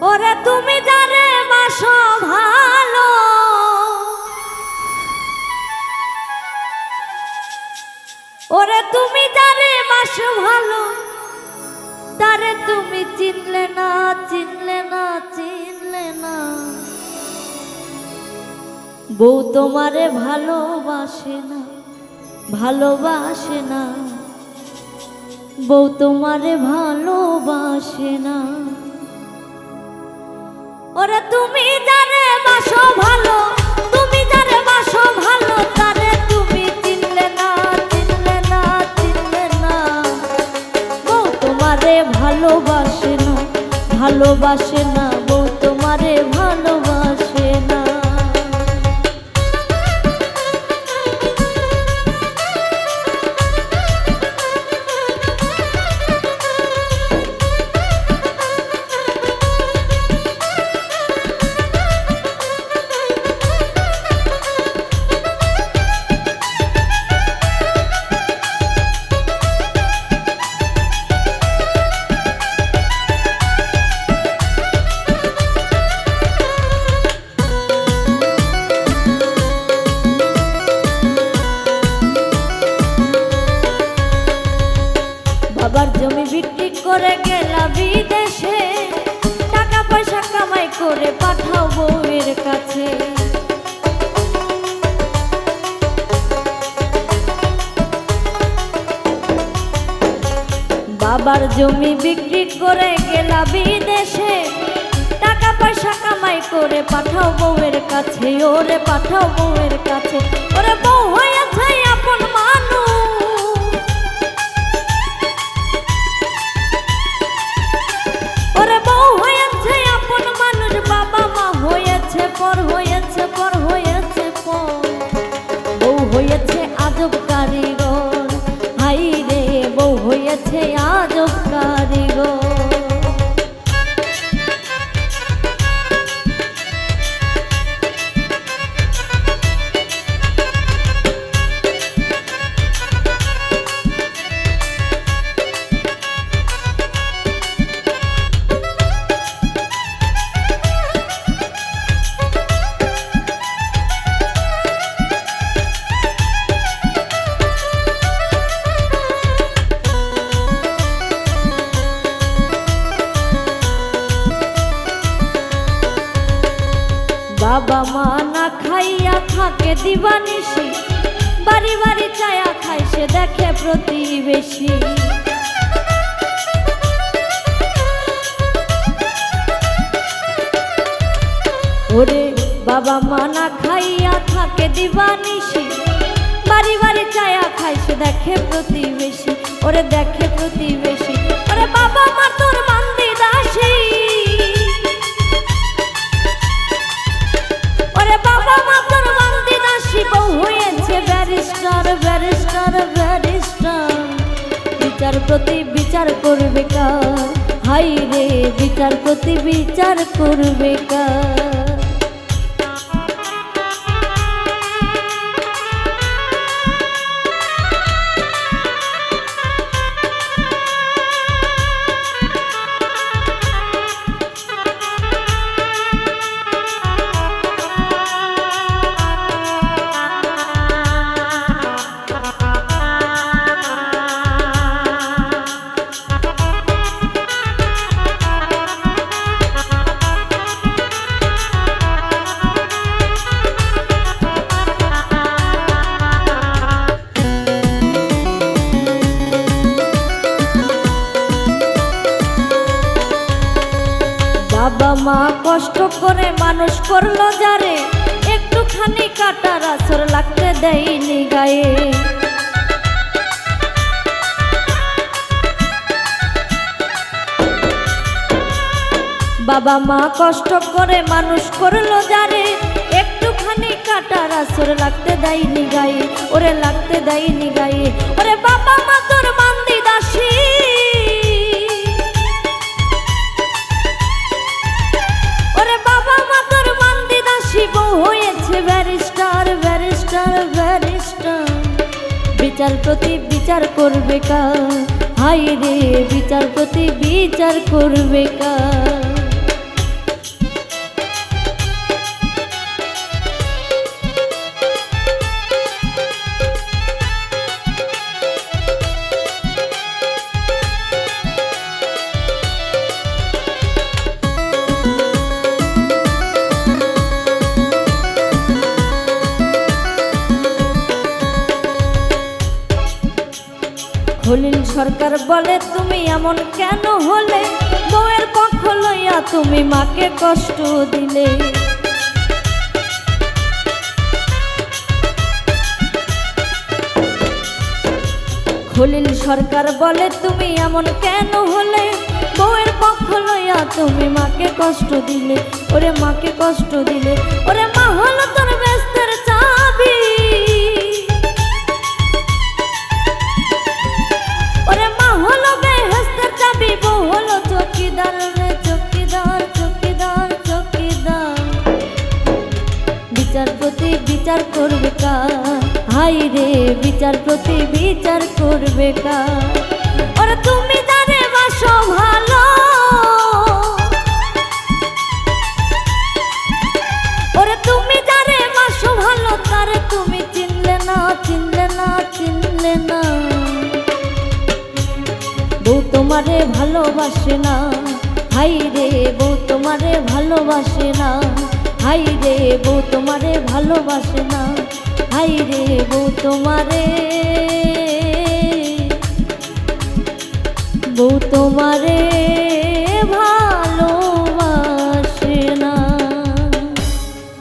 ওরে তুমি জানে বাসো ভালো। ওরে তুমি জানে বাসো ভালো, তারে তুমি চিনলে না চিনলে না চিনলে না। বউ তোমারে ভালোবাসে না ভালোবাসে না। বউ তোমারে ভালোবাসে না। ওরে তুমি ভালো তুমি ভালো তুমি না, চিনলে না চিনলে না। ভালোবাসে না ভালোবাসে না। বাবার জমি বিক্রি করে গেলা বিদেশে, টাকা পয়সা কামাই করে পাঠাও বউয়ের কাছে, ওরে পাঠাও বউয়ের কাছে। ওরে বউ হয়েছে আপন মানুষ। হয়েছে আজব কারিগর। হাই রে বউ হয়েছে আজব কারিগর। বাবা মা না খাইয়া থাকে দিবানিসি বাড়ি বাড়ি চায়া খাই সে দেখে প্রতিবেশী। ওরে বাবা মা না খাইয়া থাকে দিবানিসি বাড়ি বাড়ি চায়া খাই সে দেখে প্রতিবেশী, ওরে দেখে প্রতিবেশী। বিচার করবে কার? হাই রে বিচার প্রতি বিচার করবে কার? বাবা মা কষ্ট করে মানুষ করল যারে, একটুখানি কাটার আসর লাগতে দেয়নি গায়ে। বাবা মা কষ্ট করে মানুষ করল যারে, একটুখানি কাটার আসর লাগতে দেয়নি গায়ে, ওরে লাগতে দেয়নি গায়ে। ওরে বাবা মা, তোর মান্দি বিচার প্রতি বিচার করবে কার? হাই রে বিচার প্রতি বিচার করবে কার? সরকার বলে, তুমি এমন কেন হলে? বউয়ের পক্ষ লইয়া তুমি মাকে কষ্ট দিলে। খলিল সরকার বলে, তুমি এমন কেন হলে? বউয়ের পক্ষ লইয়া তুমি মাকে কষ্ট দিলে। ওরে মাকে কষ্ট দিলে। ওরে মা হলো তোর ব্যস্তের বিচার, প্রতি বিচার করবে কার? তুমি জানে বাসো ভালো। ওরে তুমি জানে বাসো ভালো, তারে তুমি চিনলে না চিনলে না চিনলে না। বউ তোমারে ভালোবাসে না। হাই রে, বউ তোমারে ভালোবাসে না। হাই রে, বউ তোমারে ভালোবাসে না। হাই রে বউ তোমারে। বউ তোমারে।